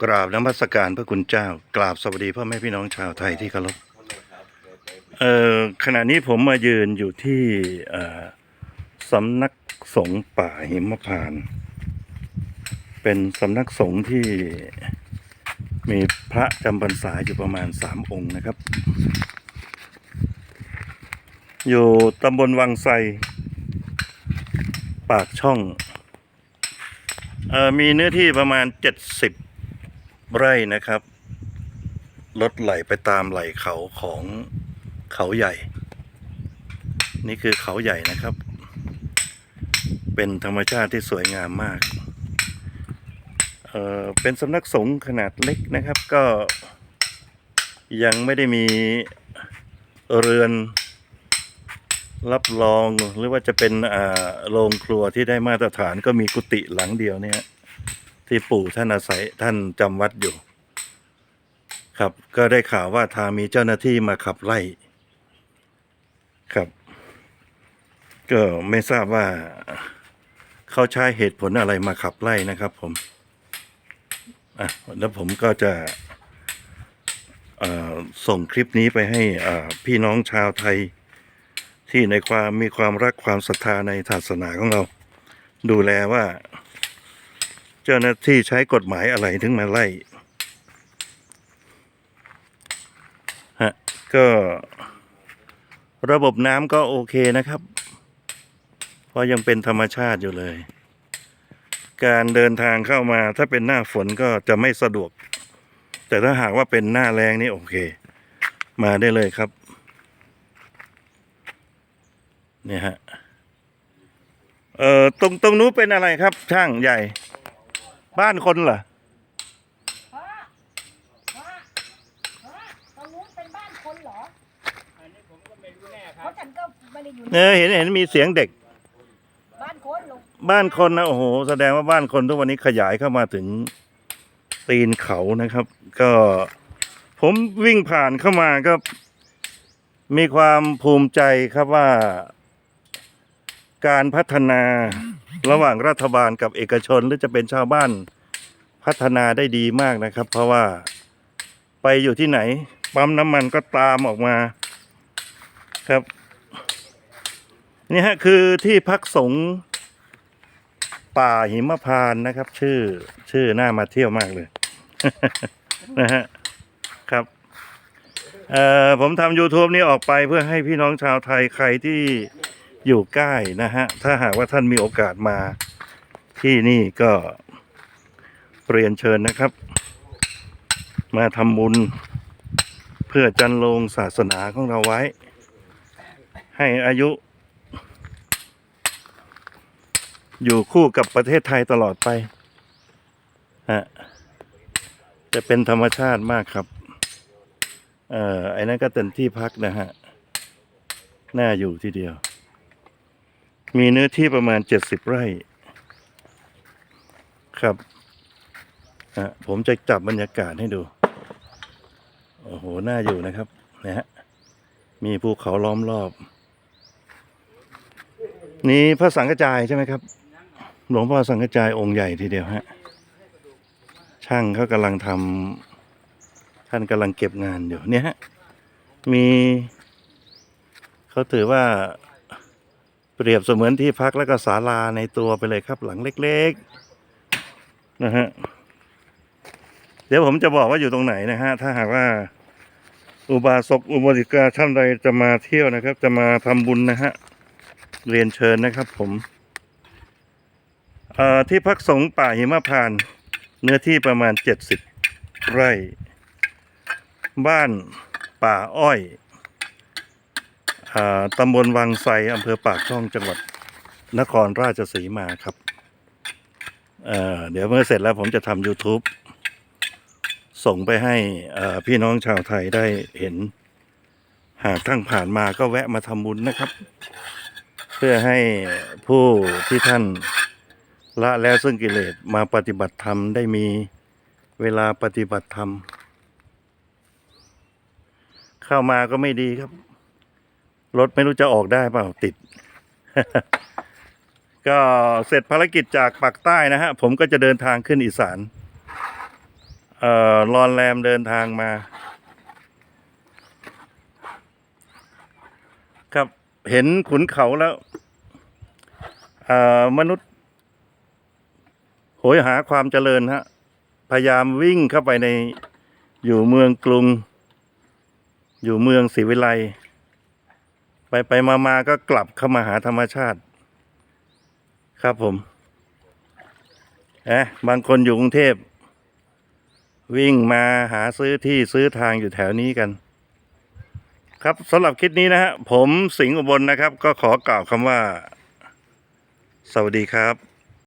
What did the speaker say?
กราบนมัสการพระคุณเจ้า กราบสวัสดีพ่อแม่พี่น้องชาวไทยที่เคารพเอ่อขณะนี้ผมมายืนอยู่ที่สำนักสงฆ์ป่าหิมพานต์เป็นสำนักสงฆ์ที่มีพระจำพรรษาอยู่ประมาณสามองค์นะครับ อยู่ตำบลวังไซปากช่องเอ่อมีเนื้อที่ประมาณเจ็ดสิบ ไร่นะครับลดไหลไปตามไหลเขาของเขาใหญ่ นี่คือเขาใหญ่นะครับ เป็นธรรมชาติที่สวยงามมากเออเป็นสำนักสงฆ์ขนาดเล็กนะครับก็ยังไม่ได้มีเรือนรับรองหรือว่าจะเป็นอ่าโรงครัวที่ได้มาตรฐานก็มีกุฏิหลังเดียวเนี่ย ที่ปู่ท่านอาศัยท่านจำวัดอยู่ ครับ ก็ได้ข่าวว่าทางมีเจ้าหน้าที่มาขับไล่ ครับ ก็ไม่ทราบว่าเขาใช้เหตุผลอะไรมาขับไล่นะครับผม อะแล้วผมก็จะส่งคลิปนี้ไปให้พี่น้องชาวไทยที่ในความมีความรักความศรัทธาในศาสนาของเรา ดูแลว่า เจ้าหน้าที่ใช้กฎหมายอะไรถึงมาไล่ฮะก็ระบบน้ำก็โอเคนะครับ เพราะยังเป็นธรรมชาติอยู่เลย การเดินทางเข้ามาถ้าเป็นหน้าฝนก็จะไม่สะดวก แต่ถ้าหากว่าเป็นหน้าแรงนี่โอเค มาได้เลยครับ เนี่ยฮะ เอ่อตรงตรงนู้นเป็นอะไรครับ ช่างใหญ่ บ้านคนเหรอพ่อพ่อพ่อตรงนู้นเป็นบ้านคนเหรออันนี้ผมก็ไม่รู้แน่คเพรับ ราะฉันก็ไม่ได้อยู่เออเห็นเห็นมีเสียงเด็ก บ้านคนลงบ้านคนนะโอ้โหแสดงว่าบ้านคนทุกวันนี้ขยายเข้ามาถึงตีนเขานะครับ ก็ผมวิ่งผ่านเข้ามาก็มีความภูมิใจครับว่า การพัฒนาระหว่างรัฐบาลกับเอกชนหรือจะเป็นชาวบ้านพัฒนาได้ดีมากนะครับ เพราะว่าไปอยู่ที่ไหนปั๊มน้ำมันก็ตามออกมาครับนี่ฮะคือที่พักสงฆ์ป่าหิมพานนะครับ ชื่อชื่อน่ามาเที่ยวมากเลยนะฮะครับเอ่อผมทำ YouTube นี้ออกไปเพื่อให้พี่น้องชาวไทยใครที่ อยู่ใกล้นะฮะ ถ้าหากว่าท่านมีโอกาสมาที่นี่ก็เรียนเชิญนะครับ มาทำบุญ เพื่อจันลงศาสนาของเราไว้ ให้อายุ อยู่คู่กับประเทศไทยตลอดไปฮะจะเป็นธรรมชาติมากครับ เอ่อไอ้นั่นก็เป็นที่พักนะฮะ น่าอยู่ทีเดียว มีเนื้อที่ประมาณเจ็ดสิบไร่ ครับฮะผมจะจับบรรยากาศให้ดู โอ้โห น่าอยู่นะครับ นะฮะ มีภูเขาล้อมรอบ นี่พระสังฆจายใช่ไหมครับ หลวงพ่อสังฆจายองค์ใหญ่ทีเดียวฮะ ช่างเขากำลังทำท่านกำลังเก็บงานอยู่เนี่ยฮะ มี เขาถือว่า เปรียบเสมือนที่พักแล้วก็ศาลาในตัวไปเลยครับ หลังเล็กๆนะฮะเดี๋ยวผมจะบอกว่าอยู่ตรงไหนนะฮะถ้าหากว่า อุบาสกอุบาสิกาท่านใดจะมาเที่ยวนะครับ จะมาทำบุญนะฮะเรียนเชิญนะครับ ผมเอ่อที่พักสงฆ์ป่าหิมพานต์เนื้อที่ประมาณเจ็ดสิบไร่ บ้านป่าอ้อย ตำบลวังไซอำเภอปากช่องจังหวัดนครราชสีมาครับเเดี๋ยวเมื่อเสร็จแล้วผมจะทำ YouTube ส่งไปให้พี่น้องชาวไทยได้เห็น หากท่านผ่านมาก็แวะมาทำบุญนะครับ เพื่อให้ผู้ที่ท่านละแล้วซึ่งกิเลสมาปฏิบัติธรรมได้มีเวลาปฏิบัติธรรม เข้ามาก็ไม่ดีครับ รถไม่รู้จะออกได้เปล่าติด ก็เสร็จภารกิจจากปากใต้นะฮะ ผมก็จะเดินทางขึ้นอีสานเอ่อรอนแรมเดินทางมา ครับเห็นขุนเขาแล้วเอ่อมนุษย์ โหยหาความเจริญฮะ พยายามวิ่งเข้าไปในอยู่เมืองกรุง อยู่เมืองศรีวิไล ไปไปมามาก็กลับเข้ามาหาธรรมชาติ ครับผมเอะบางคนอยู่กรุงเทพ วิ่งมาหาซื้อที่ซื้อทางอยู่แถวนี้กัน ครับสำหรับคลิปนี้นะฮะผมสิงห์อุบลนะครับ ก็ขอกล่าวคำว่า สวัสดีครับ